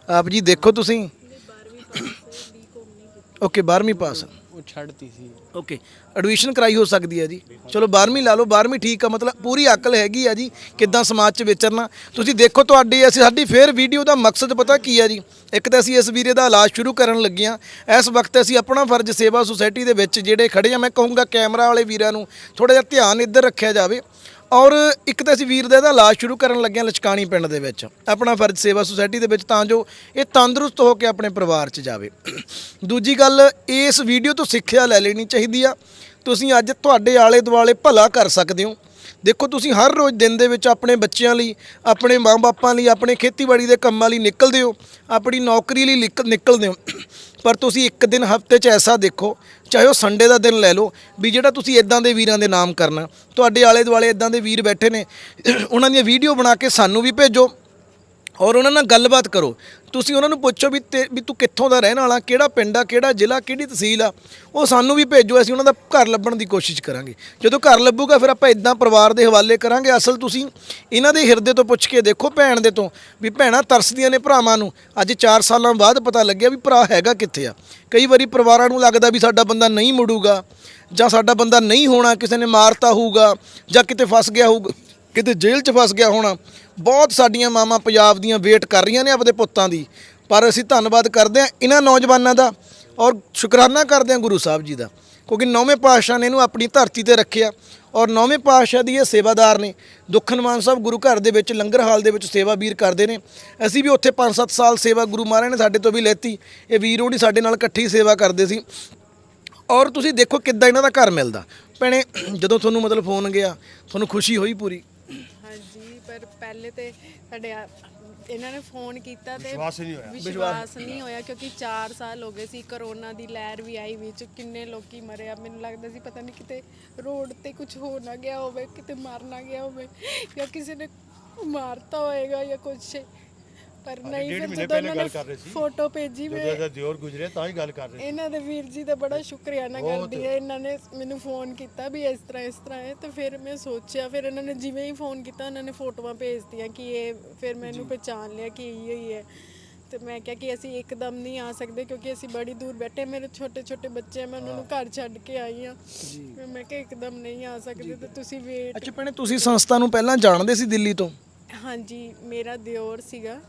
[SPEAKER 2] ਆਪ ਜੀ ਦੇਖੋ ਤੁਸੀਂ। ਓਕੇ 12ਵੀਂ ਪਾਸ
[SPEAKER 3] ਉਹ ਛੱਡਤੀ ਸੀ।
[SPEAKER 2] ਓਕੇ ਐਡਮਿਸ਼ਨ ਕਰਾਈ ਹੋ ਸਕਦੀ ਹੈ ਜੀ। ਚਲੋ 12ਵੀਂ ਲਾ ਲਓ 12ਵੀਂ ਠੀਕ ਆ ਮਤਲਬ ਪੂਰੀ ਅਕਲ ਹੈਗੀ ਆ ਜੀ ਕਿੱਦਾਂ ਸਮਾਜ 'ਚ ਵਿਚਰਨਾ। ਤੁਸੀਂ ਦੇਖੋ ਤੁਹਾਡੀ ਅਸੀਂ ਸਾਡੀ ਫੇਰ ਵੀਡੀਓ ਦਾ ਮਕਸਦ ਪਤਾ ਕੀ ਆ ਜੀ? ਇੱਕ ਤਾਂ ਅਸੀਂ ਇਸ ਵੀਰੇ ਦਾ ਇਲਾਜ ਸ਼ੁਰੂ ਕਰਨ ਲੱਗੇ ਆ। ਇਸ ਵਕਤ ਅਸੀਂ ਆਪਣਾ ਫਰਜ਼ ਸੇਵਾ ਸੁਸਾਇਟੀ ਦੇ ਵਿੱਚ ਜਿਹੜੇ ਖੜੇ ਆ ਮੈਂ ਕਹੂੰਗਾ ਕੈਮਰਾ ਵਾਲੇ ਵੀਰਾਂ ਨੂੰ ਥੋੜਾ ਜਿਹਾ ਧਿਆਨ ਇੱਧਰ ਰੱਖਿਆ ਜਾਵੇ। ਔਰ ਇੱਕ ਤਾਂ ਅਸੀਂ ਵੀਰ ਦਾ ਇਹਦਾ ਇਲਾਜ ਸ਼ੁਰੂ ਕਰਨ ਲੱਗੇ ਹਾਂ ਲਚਕਾਣੀ ਪਿੰਡ ਦੇ ਵਿੱਚ। ਆਪਣਾ ਫਰਜ਼ ਸੇਵਾ ਸੁਸਾਇਟੀ ਦੇ ਵਿੱਚ ਤਾਂ ਜੋ ਇਹ ਤੰਦਰੁਸਤ ਹੋ ਕੇ ਆਪਣੇ ਪਰਿਵਾਰ 'ਚ ਜਾਵੇ। ਦੂਜੀ ਗੱਲ, ਇਸ ਵੀਡੀਓ ਤੋਂ ਸਿੱਖਿਆ ਲੈ ਲੈਣੀ ਚਾਹੀਦੀ ਆ। ਤੁਸੀਂ ਅੱਜ ਤੁਹਾਡੇ ਆਲੇ ਦੁਆਲੇ ਭਲਾ ਕਰ ਸਕਦੇ ਹੋ। ਦੇਖੋ, ਤੁਸੀਂ ਹਰ ਰੋਜ਼ ਦਿਨ ਦੇ ਵਿੱਚ ਆਪਣੇ ਬੱਚਿਆਂ ਲਈ, ਆਪਣੇ ਮਾਂ-ਬਾਪਾਂ ਲਈ, ਆਪਣੇ ਖੇਤੀਬਾੜੀ ਦੇ ਕੰਮਾਂ ਲਈ ਨਿਕਲਦੇ ਹੋ। ਆਪਣੀ ਨੌਕਰੀ ਲਈ ਨਿਕ- ਨਿਕਲਦੇ ਹੋ। ਪਰ ਤੁਸੀਂ ਇੱਕ ਦਿਨ ਹਫ਼ਤੇ 'ਚ ਐਸਾ ਦੇਖੋ, ਚਾਹੇ ਉਹ ਸੰਡੇ ਦਾ ਦਿਨ ਲੈ ਲਓ, ਵੀ ਜਿਹੜਾ ਤੁਸੀਂ ਇਦਾਂ ਦੇ ਵੀਰਾਂ ਦੇ ਨਾਮ ਕਰਨਾ। ਤੁਹਾਡੇ ਆਲੇ ਦੁਆਲੇ ਇਦਾਂ ਦੇ ਵੀਰ ਬੈਠੇ ਨੇ, ਉਹਨਾਂ ਦੀਆਂ ਵੀਡੀਓ ਬਣਾ ਕੇ ਸਾਨੂੰ ਵੀ ਭੇਜੋ। ਔਰ ਉਹਨਾਂ ਨਾਲ ਗੱਲਬਾਤ ਕਰੋ। ਤੁਸੀਂ ਉਹਨਾਂ ਨੂੰ ਪੁੱਛੋ ਵੀ ਤੇ ਵੀ ਤੂੰ ਕਿੱਥੋਂ ਦਾ ਰਹਿਣ ਵਾਲਾ, ਕਿਹੜਾ ਪਿੰਡ ਆ, ਕਿਹੜਾ ਜ਼ਿਲ੍ਹਾ, ਕਿਹੜੀ ਤਹਿਸੀਲ ਆ। ਉਹ ਸਾਨੂੰ ਵੀ ਭੇਜੋ, ਅਸੀਂ ਉਹਨਾਂ ਦਾ ਘਰ ਲੱਭਣ ਦੀ ਕੋਸ਼ਿਸ਼ ਕਰਾਂਗੇ। ਜਦੋਂ ਘਰ ਲੱਭੂਗਾ, ਫਿਰ ਆਪਾਂ ਇਦਾਂ ਪਰਿਵਾਰ ਦੇ ਹਵਾਲੇ ਕਰਾਂਗੇ। ਅਸਲ ਤੁਸੀਂ ਇਹਨਾਂ ਦੇ ਹਿਰਦੇ ਤੋਂ ਪੁੱਛ ਕੇ ਦੇਖੋ ਭੈਣ ਦੇ ਤੋਂ ਵੀ ਭੈਣਾਂ ਤਰਸਦੀਆਂ ਨੇ ਭਰਾਵਾਂ ਨੂੰ। ਅੱਜ 4 ਸਾਲਾਂ ਬਾਅਦ ਪਤਾ ਲੱਗਿਆ ਵੀ ਭਰਾ ਹੈਗਾ ਕਿੱਥੇ ਆ। ਕਈ ਵਾਰੀ ਪਰਿਵਾਰਾਂ ਨੂੰ ਲੱਗਦਾ ਵੀ ਸਾਡਾ ਬੰਦਾ ਨਹੀਂ ਮੁੜੂਗਾ, ਜਾਂ ਸਾਡਾ ਬੰਦਾ ਨਹੀਂ ਹੋਣਾ, ਕਿਸੇ ਨੇ ਮਾਰਤਾ ਹੋਊਗਾ, ਜਾਂ ਕਿਤੇ ਫਸ ਗਿਆ ਹੋਊਗਾ ਕਿਤੇ ਜੇਲ੍ਹ 'ਚ ਫਸ ਗਿਆ ਹੋਣਾ। ਬਹੁਤ ਸਾਡੀਆਂ ਮਾਵਾਂ ਪੰਜਾਬ ਦੀਆਂ ਵੇਟ ਕਰ ਰਹੀਆਂ ਨੇ ਆਪਦੇ ਪੁੱਤਾਂ ਦੀ। ਪਰ ਅਸੀਂ ਧੰਨਵਾਦ ਕਰਦੇ ਹਾਂ ਇਹਨਾਂ ਨੌਜਵਾਨਾਂ ਦਾ ਔਰ ਸ਼ੁਕਰਾਨਾ ਕਰਦੇ ਹਾਂ ਗੁਰੂ ਸਾਹਿਬ ਜੀ ਦਾ, ਕਿਉਂਕਿ ਨੌਵੇਂ ਪਾਤਸ਼ਾਹ ਨੇ ਇਹਨੂੰ ਆਪਣੀ ਧਰਤੀ ਤੇ ਰੱਖਿਆ ਔਰ ਨੌਵੇਂ ਪਾਤਸ਼ਾਹ ਦੀ ਇਹ ਸੇਵਾਦਾਰ ਨੇ। ਦੁਖਨਮਾਨ ਸਾਹਿਬ ਗੁਰੂ ਘਰ ਦੇ ਵਿੱਚ, ਲੰਗਰ ਹਾਲ ਦੇ ਵਿੱਚ ਸੇਵਾ ਵੀਰ ਕਰਦੇ ਨੇ। ਅਸੀਂ ਵੀ ਉੱਥੇ 5-7 ਸਾਲ ਸੇਵਾ ਗੁਰੂ ਮਹਾਰਾਜ ਨੇ ਸਾਡੇ ਤੋਂ ਵੀ ਲੈਤੀ। ਇਹ ਵੀਰ ਹੋਣੀ ਸਾਡੇ ਨਾਲ ਇਕੱਠੀ ਸੇਵਾ ਕਰਦੇ ਸੀ। ਔਰ ਤੁਸੀਂ ਦੇਖੋ ਕਿੱਦਾਂ ਇਹਨਾਂ ਦਾ ਘਰ ਮਿਲਦਾ। ਭੈਣੇ, ਜਦੋਂ ਤੁਹਾਨੂੰ ਮਤਲਬ ਫੋਨ ਗਿਆ, ਤੁਹਾਨੂੰ ਖੁਸ਼ੀ ਹੋਈ ਪੂਰੀ?
[SPEAKER 1] ਪਹਿਲੇ ਤੇ ਸਾਡੇ ਆ- ਇਹਨਾਂ ਨੇ ਫੋਨ ਕੀਤਾ ਤੇ
[SPEAKER 5] ਵਿਸ਼ਵਾਸ ਹੀ ਨਹੀਂ ਹੋਇਆ।
[SPEAKER 1] ਵਿਸ਼ਵਾਸ ਨਹੀਂ ਹੋਇਆ ਕਿਉਂਕਿ 4 ਸਾਲ ਹੋ ਗਏ ਸੀ ਕਰੋਨਾ ਦੀ ਲਹਿਰ ਵੀ ਆਈ ਵਿੱਚ ਕਿੰਨੇ ਲੋਕੀ ਮਰੇ ਆ ਮੈਨੂੰ ਲੱਗਦਾ ਸੀ ਪਤਾ ਨਹੀਂ ਕਿਤੇ ਰੋਡ ਤੇ ਕੁਝ ਹੋ ਨਾ ਗਿਆ ਹੋਵੇ ਕਿਤੇ ਮਰ ਨਾ ਗਿਆ ਹੋਵੇ ਜਾਂ ਕਿਸੇ ਨੇ ਮਾਰਤਾ ਹੋਏਗਾ ਜਾਂ ਕੁਝ ਪਰ ਨਹੀਂ ਫਿਰ ਜਦੋਂ ਇਹਨਾਂ
[SPEAKER 5] ਗੱਲ ਕਰ ਰਹੇ
[SPEAKER 1] ਨੇ
[SPEAKER 5] ਸੀ।
[SPEAKER 1] ਫੋਟੋ ਭੇਜੀ
[SPEAKER 5] ਜਦੋਂ
[SPEAKER 1] ਮੈਂ
[SPEAKER 5] ਇਹਦਾ ਦਿਓਰ ਗੁਜਰੇ ਤਾਂ ਹੀ ਗੱਲ ਕਰ ਰਹੇ
[SPEAKER 1] ਇਹਨਾਂ ਦੇ ਵੀਰ ਜੀ ਦਾ ਬੜਾ ਸ਼ੁਕਰੀਆਨਾ ਕਰਦੀ ਹੈ। ਇਹਨਾਂ ਨੇ ਮੈਨੂੰ ਫੋਨ ਕੀਤਾ ਵੀ ਇਸ ਤਰ੍ਹਾਂ ਇਸ ਤਰ੍ਹਾਂ ਹੈ ਤੇ ਫਿਰ ਮੈਂ ਸੋਚਿਆ ਫਿਰ ਇਹਨਾਂ ਨੇ ਜਿਵੇਂ ਹੀ ਫੋਨ ਕੀਤਾ ਉਹਨਾਂ ਨੇ ਫੋਟੋਆਂ ਭੇਜਤੀਆਂ ਕਿ ਇਹ ਫਿਰ ਮੈਨੂੰ ਪਛਾਣ ਲਿਆ ਕਿ ਇਹੀ ਹੀ ਹੈ। ਤੇ ਮੈਂ ਕਿਹਾ ਕਿ ਅਸੀਂ ਇੱਕਦਮ ਨਹੀਂ ਆ ਸਕਦੇ ਕਿਉਂਕਿ ਅਸੀਂ ਬੜੀ ਦੂਰ ਬੈਠੇ ਮੇਰੇ ਛੋਟੇ ਛੋਟੇ ਬੱਚੇ ਆ, ਮੈਂ ਉਹਨਾਂ ਨੂੰ ਘਰ ਛੱਡ ਕੇ ਆਈ ਆ ਮੈਂ ਕਿਹਾ ਇੱਕਦਮ ਨਹੀਂ ਆ ਸਕਦੇ ਤੇ ਤੁਸੀਂ ਵੇਟ
[SPEAKER 2] ਅੱਛਾ ਭੈਣੇ ਤੁਸੀਂ ਸੰਸਥਾ ਨੂੰ ਪਹਿਲਾਂ ਜਾਣਦੇ ਸੀ ਦਿੱਲੀ ਤੋਂ?
[SPEAKER 1] ਹਾਂਜੀ ਮੇਰਾ ਦਿਓਰ ਸੀਗਾ।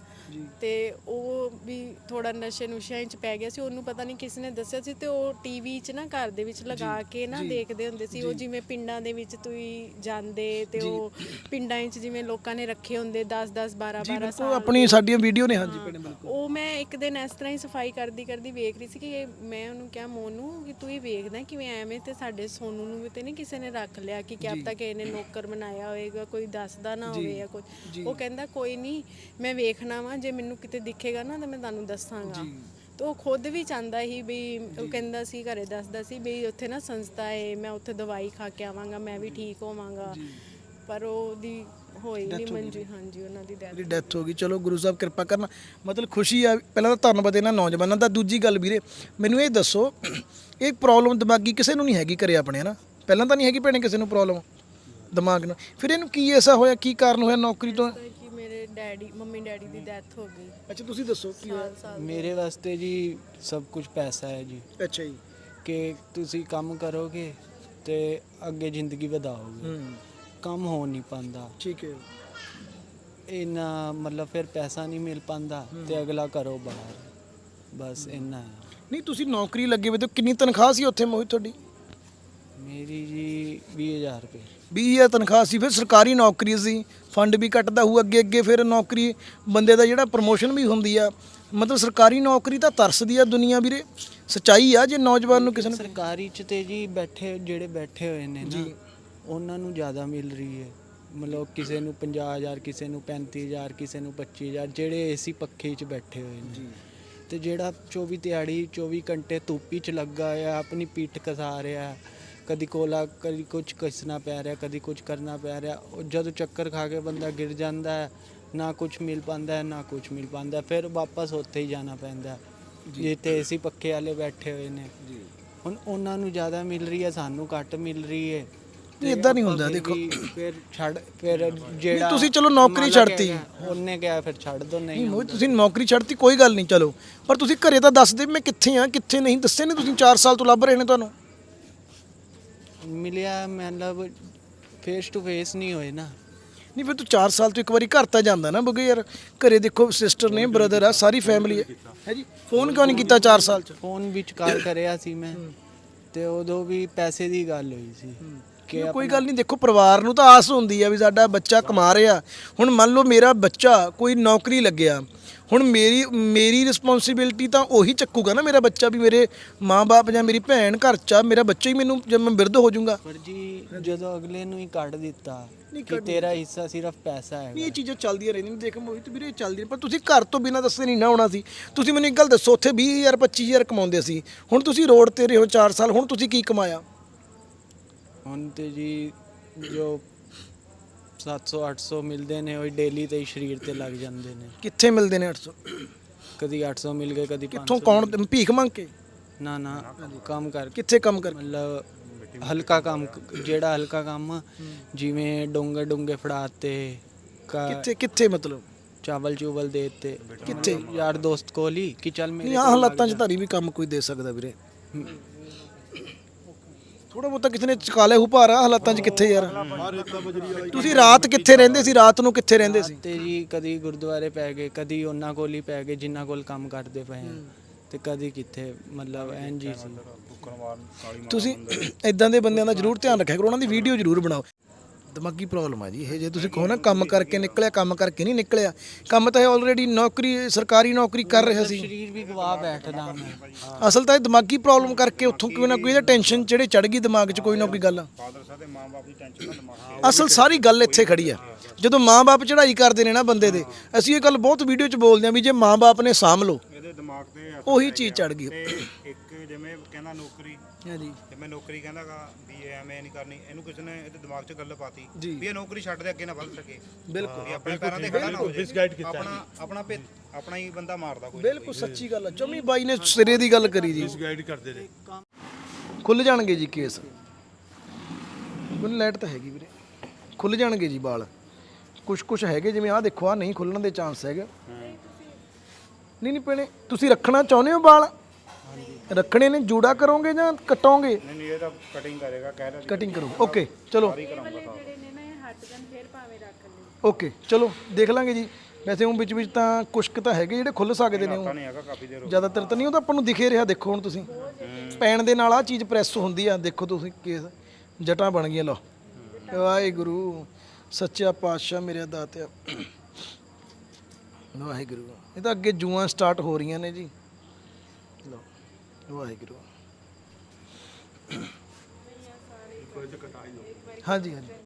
[SPEAKER 1] ਤੇ ਉਹ ਵੀ ਥੋੜਾ ਨਸ਼ੇ ਨੁਸ਼ਿਆਂ 'ਚ ਪੈ ਗਿਆ ਸੀ ਉਹਨੂੰ ਪਤਾ ਨਹੀਂ ਕਿਸ ਨੇ ਦੱਸਿਆ ਸੀ ਤੇ ਉਹ ਟੀਵੀ 'ਚ ਨਾ ਘਰ ਦੇ ਵਿੱਚ ਲਗਾ ਕੇ ਨਾ ਦੇਖਦੇ ਹੁੰਦੇ ਸੀ ਉਹ ਜਿਵੇਂ ਪਿੰਡਾਂ ਦੇ ਵਿੱਚ ਤੁਸੀਂ ਜਾਂਦੇ ਤੇ ਉਹ ਪਿੰਡਾਂ 'ਚ ਜਿਵੇਂ ਲੋਕਾਂ ਨੇ ਰੱਖੇ ਹੁੰਦੇ 10 10 12 12
[SPEAKER 2] ਉਹ
[SPEAKER 1] ਸਾਲ।
[SPEAKER 2] ਆਪਣੀ ਸਾਡੀਆਂ ਵੀਡੀਓ ਨੇ ਹਾਂਜੀ ਭੈਣੇ ਬਿਲਕੁਲ।
[SPEAKER 1] ਉਹ ਮੈਂ ਇੱਕ ਦਿਨ ਇਸ ਤਰ੍ਹਾਂ ਹੀ ਸਫ਼ਾਈ ਕਰਦੀ ਕਰਦੀ ਵੇਖ ਰਹੀ ਸੀ ਕਿ ਮੈਂ ਉਹਨੂੰ ਕਿਹਾ ਮੋਨੂ ਕਿ ਤੂੰ ਇਹ ਵੇਖਦਾ ਕਿਵੇਂ ਐਵੇਂ ਤੇ ਸਾਡੇ ਸੋਨੂ ਨੂੰ ਵੀ ਤੇ ਨਹੀਂ ਕਿਸੇ ਨੇ ਰੱਖ ਲਿਆ ਕਿ ਕਿਆ ਪਤਾ ਕਿ ਇਹਨੇ ਨੌਕਰ ਬਣਾਇਆ ਹੋਵੇਗਾ ਕੋਈ ਦੱਸਦਾ ਨਾ ਹੋਵੇ ਜਾਂ ਕੁਝ ਉਹ ਕਹਿੰਦਾ ਕੋਈ ਨਹੀਂ ਮੈਂ ਵੇਖਣਾ ਵਾ ਜੇ ਮੈਨੂੰ ਕਿਤੇ ਦਿਖੇਗਾ ਨਾ ਤਾਂ ਮੈਂ ਤੁਹਾਨੂੰ ਦੱਸਾਂਗਾ। ਤੇ ਉਹ ਖੁਦ ਵੀ ਚਾਹੁੰਦਾ ਸੀ ਵੀ ਉਹ ਕਹਿੰਦਾ ਸੀ ਘਰੇ ਦੱਸਦਾ ਸੀ ਵੀ ਉੱਥੇ ਨਾ ਸੰਸਥਾ ਹੈ ਮੈਂ ਉੱਥੇ ਦਵਾਈ ਖਾ ਕੇ ਆਵਾਂਗਾ ਮੈਂ ਵੀ ਠੀਕ ਹੋਵਾਂਗਾ। ਪਰ ਉਹਦੀ ਹੋਈ ਨਹੀਂ ਮੰਜੂ ਹਾਂਜੀ ਉਹਨਾਂ ਦੀ death
[SPEAKER 2] ਦੀ ਡੈਥ ਹੋ ਗਈ। ਚਲੋ ਗੁਰੂ ਸਾਹਿਬ ਕਿਰਪਾ ਕਰਨਾ। ਮਤਲਬ ਖੁਸ਼ੀ ਆ ਪਹਿਲਾਂ ਤਾਂ ਧੰਨਵਾਦ ਇਹਨਾਂ ਨੌਜਵਾਨਾਂ ਦਾ। ਦੂਜੀ ਗੱਲ ਵੀਰੇ ਮੈਨੂੰ ਇਹ ਦੱਸੋ ਇਹ ਪ੍ਰੋਬਲਮ ਦਿਮਾਗੀ ਕਿਸੇ ਨੂੰ ਨਹੀਂ ਹੈਗੀ ਘਰੇ ਆਪਣੇ ਹਨਾ? ਪਹਿਲਾਂ ਤਾਂ ਨਹੀਂ ਹੈਗੀ ਭੈਣੇ ਕਿਸੇ ਨੂੰ ਪ੍ਰੋਬਲਮ ਦਿਮਾਗ ਨੂੰ ਫਿਰ ਇਹਨੂੰ ਕੀ ਐਸਾ ਹੋਇਆ? ਕੀ ਕਾਰਨ ਹੋਇਆ ਨੌਕਰੀ ਤੋਂ?
[SPEAKER 1] ਮੇਰੇ ਡੈਡੀ ਮੰਮੀ ਡੈਡੀ ਦੀ ਡੈਥ ਹੋ ਗਈ।
[SPEAKER 2] ਅੱਛਾ ਤੁਸੀਂ ਦੱਸੋ ਕੀ ਹੋਇਆ?
[SPEAKER 1] ਸਾਲ ਸਾਲ
[SPEAKER 3] ਮੇਰੇ ਵਾਸਤੇ ਜੀ ਸਭ ਕੁਝ ਪੈਸਾ ਹੈ ਜੀ।
[SPEAKER 2] ਅੱਛਾ ਜੀ।
[SPEAKER 3] ਕਿ ਤੁਸੀਂ ਕੰਮ ਕਰੋਗੇ ਤੇ ਅੱਗੇ ਜ਼ਿੰਦਗੀ ਵਧਾਓਗੇ।
[SPEAKER 2] ਹੂੰ।
[SPEAKER 3] ਕੰਮ ਹੋ ਨਹੀਂ ਪਾਉਂਦਾ।
[SPEAKER 2] ਠੀਕ ਹੈ।
[SPEAKER 3] ਇੰਨਾ ਮਤਲਬ ਫਿਰ ਪੈਸਾ ਨਹੀਂ ਮਿਲ ਪਾਉਂਦਾ ਤੇ ਅਗਲਾ ਘਰੋਂ ਬਾਹਰ। ਬਸ ਇੰਨਾ ਹੈ।
[SPEAKER 2] ਨਹੀਂ ਤੁਸੀਂ ਨੌਕਰੀ ਲੱਗੇ ਹੋਏ ਤੇ ਕਿੰਨੀ ਤਨਖਾਹ ਸੀ ਉੱਥੇ ਮੋਹਿਤ ਤੁਹਾਡੀ?
[SPEAKER 3] ਮੇਰੀ ਜੀ 20000 ਰੁਪਏ।
[SPEAKER 2] 20000 ਤਨਖਾਹ ਸੀ ਫਿਰ ਸਰਕਾਰੀ ਨੌਕਰੀ ਸੀ ਫੰਡ ਵੀ ਕੱਟਦਾ ਹੋਊ ਅੱਗੇ ਅੱਗੇ ਫਿਰ ਨੌਕਰੀ ਬੰਦੇ ਦਾ ਜਿਹੜਾ ਪ੍ਰਮੋਸ਼ਨ ਵੀ ਹੁੰਦੀ ਆ ਮਤਲਬ ਸਰਕਾਰੀ ਨੌਕਰੀ ਤਾਂ ਤਰਸਦੀ ਆ ਦੁਨੀਆ ਵੀਰੇ ਸਚਾਈ ਆ ਜੇ ਨੌਜਵਾਨ ਨੂੰ ਕਿਸੇ ਨੂੰ
[SPEAKER 3] ਸਰਕਾਰੀ ਚ ਤੇ ਜੀ ਬੈਠੇ ਜਿਹੜੇ ਬੈਠੇ ਹੋਏ ਨੇ ਨਾ ਉਹਨਾਂ ਨੂੰ ਜ਼ਿਆਦਾ ਮਿਲ ਰਹੀ ਹੈ। ਮਤਲਬ ਕਿਸੇ ਨੂੰ 50000 ਕਿਸੇ ਨੂੰ 35000 ਕਿਸੇ ਨੂੰ 25000 ਜਿਹੜੇ ਏਸੀ ਪੱਖੇ 'ਚ ਬੈਠੇ ਹੋਏ ਨੇ। ਤੇ ਜਿਹੜਾ 24 ਦਿਹਾੜੀ 24 ਘੰਟੇ ਧੁੱਪੀ 'ਚ ਲੱਗਾ ਆ ਆਪਣੀ ਪੀਠ ਕਸਾ ਰਿਹਾ ਕਦੀ ਕੋਲਾ ਕਦੀ ਕੁਝ ਕਸਣਾ ਪੈ ਰਿਹਾ ਕਦੀ ਕੁਝ ਕਰਨਾ ਪੈ ਰਿਹਾ। ਉਹ ਜਦੋਂ ਚੱਕਰ ਖਾ ਕੇ ਬੰਦਾ ਗਿਰ ਜਾਂਦਾ ਹੈ ਨਾ ਕੁਝ ਮਿਲ ਪਾਉਂਦਾ ਹੈ ਨਾ ਕੁਝ ਮਿਲ ਪਾਉਂਦਾ ਹੈ, ਫਿਰ ਵਾਪਸ ਉੱਥੇ ਹੀ ਜਾਣਾ ਪੈਂਦਾ ਹੈ। ਜਿੱਥੇ ਏਸੀ ਪੱਖੇ ਵਾਲੇ ਬੈਠੇ ਹੋਏ ਨੇ। ਹੁਣ ਉਹਨਾਂ ਨੂੰ ਜ਼ਿਆਦਾ ਮਿਲ ਰਹੀ ਹੈ ਸਾਨੂੰ ਘੱਟ ਮਿਲ ਰਹੀ ਹੈ।
[SPEAKER 2] ਨਹੀਂ, ਏਦਾਂ ਨਹੀਂ ਹੁੰਦਾ, ਦੇਖੋ।
[SPEAKER 3] ਫਿਰ ਛੱਡ ਫਿਰ ਜਿਹੜਾ
[SPEAKER 2] ਤੁਸੀਂ ਚਲੋ ਨੌਕਰੀ
[SPEAKER 3] ਮਾਲਕ
[SPEAKER 2] ਛੱਡਤੀ।
[SPEAKER 3] ਹੈਗਾ, ਉਹਨੇ ਕਿਹਾ ਫਿਰ ਛੱਡ ਦੋ ਨਹੀਂ
[SPEAKER 2] ਨਹੀਂ ਮੋਹਿਤ ਤੁਸੀਂ ਨੌਕਰੀ ਛੱਡਤੀ ਕੋਈ ਗੱਲ ਨਹੀਂ ਚਲੋ। ਪਰ ਤੁਸੀਂ ਘਰੇ ਤਾਂ ਦੱਸ ਦੇ ਵੀ ਮੈਂ ਕਿੱਥੇ ਆ ਕਿੱਥੇ ਨਹੀਂ ਦੱਸੇ ਨਹੀਂ ਤੁਸੀਂ 4 ਸਾਲ ਤੋਂ ਲੱਭ ਰਹੇ ਨੇ ਤੁਹਾਨੂੰ।
[SPEAKER 3] ਮਿਲਿਆ ਮਤਲਬ ਫੇਸ ਟੂ ਫੇਸ ਨਹੀਂ ਹੋਏ ਨਾ।
[SPEAKER 2] ਨਹੀਂ ਫਿਰ ਤੂੰ 4 ਸਾਲ ਤੋਂ ਇੱਕ ਵਾਰੀ ਘਰ ਤਾਂ ਜਾਂਦਾ ਨਾ ਬਗੇ ਯਾਰ। ਘਰੇ ਦੇਖੋ ਸਿਸਟਰ ਨੇ ਬ੍ਰਦਰ ਆ ਸਾਰੀ ਫੈਮਿਲੀ ਹੈ ਹੈ ਜੀ? ਫੋਨ ਕਿਉਂ ਨਹੀਂ ਕੀਤਾ 4 ਸਾਲ ਚ?
[SPEAKER 3] ਫੋਨ ਵਿੱਚ ਕਾਲ ਕਰਿਆ ਸੀ ਮੈਂ। ਤੇ ਉਦੋਂ ਵੀ ਪੈਸੇ ਦੀ ਗੱਲ ਹੋਈ ਸੀ। ਕਿ
[SPEAKER 2] ਕੋਈ ਗੱਲ ਨਹੀਂ ਦੇਖੋ ਪਰਿਵਾਰ ਨੂੰ ਤਾਂ ਆਸ ਹੁੰਦੀ ਆ ਵੀ ਸਾਡਾ ਬੱਚਾ ਕਮਾ ਰਿਹਾ। ਹੁਣ ਮੰਨ ਲਓ ਮੇਰਾ ਬੱਚਾ ਕੋਈ ਨੌਕਰੀ ਲੱਗਿਆ ਹੁਣ ਮੇਰੀ ਮੇਰੀ ਰਿਸਪੌਂਸਿਬਿਲਟੀ ਤਾਂ ਉਹੀ ਚੱਕੂਗਾ ਨਾ ਮੇਰਾ ਬੱਚਾ ਵੀ ਮੇਰੇ ਮਾਂ-ਬਾਪ ਜਾਂ ਮੇਰੀ ਭੈਣ ਘਰ ਚ ਆ ਮੇਰਾ ਬੱਚਾ ਹੀ ਮੈਨੂੰ ਜਦ ਮੈਂ ਬਿਰਧ ਹੋ ਜਾਊਂਗਾ।
[SPEAKER 3] ਪਰ ਜੀ ਜਦੋਂ ਅਗਲੇ ਨੂੰ ਹੀ ਕੱਢ ਦਿੱਤਾ ਕਿ ਤੇਰਾ ਹਿੱਸਾ ਸਿਰਫ ਪੈਸਾ
[SPEAKER 2] ਨਹੀਂ
[SPEAKER 3] ਹੈਗਾ
[SPEAKER 2] ਇਹ ਚੀਜ਼ਾਂ ਚੱਲਦੀਆਂ ਰਹਿੰਦੀਆਂ ਦੇਖ ਮੋਹਿਤ ਵੀਰੇ ਇਹ ਚੱਲਦੀਆਂ ਪਰ ਤੁਸੀਂ ਘਰ ਤੋਂ ਬਿਨਾਂ ਦੱਸੇ ਨਹੀਂ ਨਾ ਆਉਣਾ ਸੀ। ਤੁਸੀਂ ਮੈਨੂੰ ਇੱਕ ਗੱਲ ਦੱਸੋ ਉੱਥੇ 20000 25000 ਕਮਾਉਂਦੇ ਸੀ। ਹੁਣ ਤੁਸੀਂ ਰੋਡ ਤੇ ਰਹੇ ਹੋ 4 ਸਾਲ ਹੁਣ ਤੁਸੀਂ ਕੀ ਕਮਾਇਆ?
[SPEAKER 3] ਹੁਣ ਤੇ ਜੀ ਜੋ 700 800 ਮਿਲਦੇ ਨੇ ਉਹ ਡੇਲੀ ਤੇ ਹੀ ਸਰੀਰ ਤੇ ਲੱਗ ਜਾਂਦੇ ਨੇ।
[SPEAKER 2] ਕਿੱਥੇ ਮਿਲਦੇ ਨੇ 800
[SPEAKER 3] ਕਦੀ 800 ਮਿਲ ਗਏ ਕਦੀ 500
[SPEAKER 2] ਕਿੱਥੋਂ ਕੌਣ ਭੀਖ ਮੰਗ ਕੇ?
[SPEAKER 3] ਨਾ ਨਾ ਕੰਮ ਕਰਕੇ
[SPEAKER 2] ਕਿੱਥੇ ਕੰਮ ਕਰ
[SPEAKER 3] ਮਤਲਬ ਹਲਕਾ ਕੰਮ ਜਿਹੜਾ ਹਲਕਾ ਕੰਮ ਜਿਵੇਂ ਡੋਂਗੇ ਡੋਂਗੇ ਫੜਾਤੇ
[SPEAKER 2] ਕਿੱਥੇ ਕਿੱਥੇ ਮਤਲਬ?
[SPEAKER 3] ਚਾਵਲ ਚੂਵਲ ਦੇਤੇ।
[SPEAKER 2] ਕਿੱਥੇ?
[SPEAKER 3] ਯਾਰ ਦੋਸਤ ਕੋਲ ਹੀ ਕਿ ਚੱਲ ਮੇਰੇ
[SPEAKER 2] ਨਹੀਂ ਆਹ ਹਾਲਾਤਾਂ 'ਚ ਧਾਰੀ ਵੀ ਕੰਮ ਕੋਈ ਦੇ ਸਕਦਾ ਵੀਰੇ। ਥੋੜਾ ਬਹੁਤਾ ਕਿਸੇ ਨੇ ਚਕਾ ਲਿਆ ਹੁਪਾਰਾ ਹਾਲਾਤਾਂ 'ਚ ਕਿੱਥੇ ਯਾਰ? ਤੁਸੀਂ ਰਾਤ ਕਿੱਥੇ ਰਹਿੰਦੇ ਸੀ? ਰਾਤ ਨੂੰ ਕਿੱਥੇ ਰਹਿੰਦੇ ਸੀ?
[SPEAKER 3] ਤੇ ਜੀ ਕਦੀ ਗੁਰਦੁਆਰੇ ਪੈ ਗਏ ਕਦੀ ਉਹਨਾਂ ਕੋਲ ਹੀ ਪੈ ਗਏ ਜਿਨ੍ਹਾਂ ਕੋਲ ਕੰਮ ਕਰਦੇ ਪਏ ਆ। ਤੇ ਕਦੀ ਕਿੱਥੇ ਮਤਲਬ ਐਨ ਜੀ ਸੀ।
[SPEAKER 2] ਤੁਸੀਂ ਇਦਾਂ ਦੇ ਬੰਦਿਆਂ ਦਾ ਜ਼ਰੂਰ ਧਿਆਨ ਰੱਖਿਆ ਕਰੋ ਉਹਨਾਂ ਦੀ ਵੀਡੀਓ ਜ਼ਰੂਰ ਬਣਾਓ। ਦਿਮਾਗੀ ਪ੍ਰੋਬਲਮ ਆ ਜੀ। ਇਹ ਜੇ ਤੁਸੀਂ ਕਹੋ ਨਾ ਕੰਮ ਕਰਕੇ ਨਿਕਲਿਆ ਕੰਮ ਕਰਕੇ ਨਹੀਂ ਨਿਕਲਿਆ ਕੰਮ ਤਾਂ ਇਹ ਆਲਰੇਡੀ ਨੌਕਰੀ ਸਰਕਾਰੀ ਨੌਕਰੀ ਕਰ ਰਿਹਾ ਸੀ।
[SPEAKER 3] ਸਰੀਰ ਵੀ ਗਵਾ ਬੈਠਦਾ ਮੈਂ
[SPEAKER 2] ਅਸਲ ਤਾਂ ਇਹ ਦਿਮਾਗੀ ਪ੍ਰੋਬਲਮ ਕਰਕੇ ਉੱਥੋਂ ਕੋਈ ਨਾ ਕੋਈ ਇਹਦਾ ਟੈਨਸ਼ਨ ਜਿਹੜੇ ਚੜ ਗਈ ਦਿਮਾਗ 'ਚ ਕੋਈ ਨਾ ਕੋਈ ਗੱਲ। ਅਸਲ ਸਾਰੀ ਗੱਲ ਇੱਥੇ ਖੜੀ ਆ। ਜਦੋਂ ਮਾਂ-ਬਾਪ ਚੜ੍ਹਾਈ ਕਰਦੇ ਨੇ ਨਾ ਬੰਦੇ ਦੇ ਅਸੀਂ ਇਹ ਗੱਲ ਬਹੁਤ ਵੀਡੀਓ 'ਚ ਬੋਲਦੇ ਆ ਵੀ ਜੇ ਮਾਂ-ਬਾਪ ਨੇ ਸਾਂਭ ਲਓ
[SPEAKER 5] ਇਹਦੇ ਦਿਮਾਗ ਤੇ
[SPEAKER 2] ਉਹੀ ਚੀਜ਼ ਚੜ ਗਈ।
[SPEAKER 5] ਤੇ ਇੱਕ ਜਿਵੇਂ ਕਹਿੰਦਾ ਨੌਕਰੀ
[SPEAKER 2] ਹਾਂਜੀ।
[SPEAKER 5] ਤੇ ਮੈਂ ਨੌਕਰੀ ਕਹਿੰਦਾਗਾ ਵੀ ਇਹ ਐਵੇਂ ਨਹੀਂ ਕਰਨੀ। ਇਹਨੂੰ ਕਿਸੇ ਨੇ ਇਹਦੇ ਦਿਮਾਗ 'ਚ ਗੱਲ ਪਾਤੀ
[SPEAKER 2] ਜੀ।
[SPEAKER 5] ਵੀ ਇਹ ਨੌਕਰੀ ਛੱਡ ਦੇ ਅੱਗੇ ਨਾ ਵੱਧ ਸਕੇ।
[SPEAKER 2] ਬਿਲਕੁਲ।
[SPEAKER 5] ਵੀ ਆਪਣੇ ਪੈਰਾਂ ਤੇ ਖੜਾ ਨਾ ਹੋ ਜਾਏ ਆਪਣਾ ਆਪਣਾ ਭੇ- ਆਪਣਾ ਹੀ ਬੰਦਾ ਮਾਰਦਾ ਕੋਈ।
[SPEAKER 2] ਬਿਲਕੁਲ ਸੱਚੀ ਗੱਲ ਆ। ਚਮੀ ਬਾਈ ਨੇ ਸਿਰੇ ਦੀ ਗੱਲ ਕਰੀ ਜੀ।
[SPEAKER 5] ਗਾਈਡ ਕਰਦੇ ਨੇ
[SPEAKER 2] ਖੁੱਲ ਜਾਣਗੇ ਜੀ ਕੇਸ। ਮੈਨੂੰ ਲਾਈਟ ਤਾਂ ਹੈਗੀ ਵੀਰੇ। ਖੁੱਲ ਜਾਣਗੇ ਜੀ ਵਾਲ। ਕੁਝ ਕੁਝ ਹੈਗੇ ਜਿਵੇਂ ਆਹ ਦੇਖੋ ਆ ਨਹੀਂ ਖੁੱਲਣ ਦੇ ਚਾਂਸ ਹੈਗੇ। ਨਹੀਂ ਨਹੀਂ ਭੈਣੇ ਤੁਸੀਂ ਰੱਖਣਾ ਚਾਹੁੰਦੇ ਹੋ ਵਾਲ? ਰੱਖਣੇ ਨੇ? ਜੂੜਾ ਕਰੋਗੇ ਜਾਂ ਕਟੋਗੇ?
[SPEAKER 5] ਨਹੀਂ ਨਹੀਂ ਇਹ ਤਾਂ ਕਟਿੰਗ ਕਰੇਗਾ ਕਹਿ ਰਿਹਾ
[SPEAKER 2] ਕਟਿੰਗ ਕਰੋ। ਓਕੇ ਚਲੋ।
[SPEAKER 1] ਜਿਹੜੇ ਨੇ ਨਾ ਇਹ ਹਟ ਜਾਣ ਫਿਰ ਭਾਵੇਂ ਰੱਖ ਲੈ
[SPEAKER 2] ਓਕੇ ਚਲੋ ਦੇਖ ਲਾਂਗੇ ਜੀ। ਵੈਸੇ ਉਹ ਵਿੱਚ ਵਿੱਚ ਤਾਂ ਕੁਛ ਕੁ ਤਾਂ ਹੈਗੇ ਜਿਹੜੇ ਖੁੱਲ ਸਕਦੇ ਨੇ ਉਹ।
[SPEAKER 5] ਤਾਂ ਨਹੀਂ ਹੈਗਾ ਕਾਫੀ ਦੇਰ ਹੋ
[SPEAKER 2] ਜ਼ਿਆਦਾਤਰ ਤਾਂ ਨਹੀਂ ਉਹ ਤਾਂ ਆਪਾਂ ਨੂੰ ਦਿਖੇ ਰਿਹਾ ਦੇਖੋ ਹੁਣ ਤੁਸੀਂ। ਪੈਣ ਦੇ ਨਾਲ ਆ ਚੀਜ਼ ਪ੍ਰੈਸ ਹੁੰਦੀ ਆ ਦੇਖੋ ਤੁਸੀਂ ਕੇਸ ਜਟਾਂ ਬਣ ਗਈਆਂ ਲਓ। ਵਾਹਿਗੁਰੂ ਸੱਚਾ ਪਾਤਸ਼ਾਹ ਮੇਰੇ ਦਾਤਿਆ। ਵਾਹਿਗੁਰੂ। ਇਹ ਤਾਂ ਅੱਗੇ ਜੂਆਂ ਸਟਾਰਟ ਹੋ ਰਹੀਆਂ ਨੇ ਜੀ। ਵਾਹਿਗੁਰੂ। ਹਾਂਜੀ ਹਾਂਜੀ।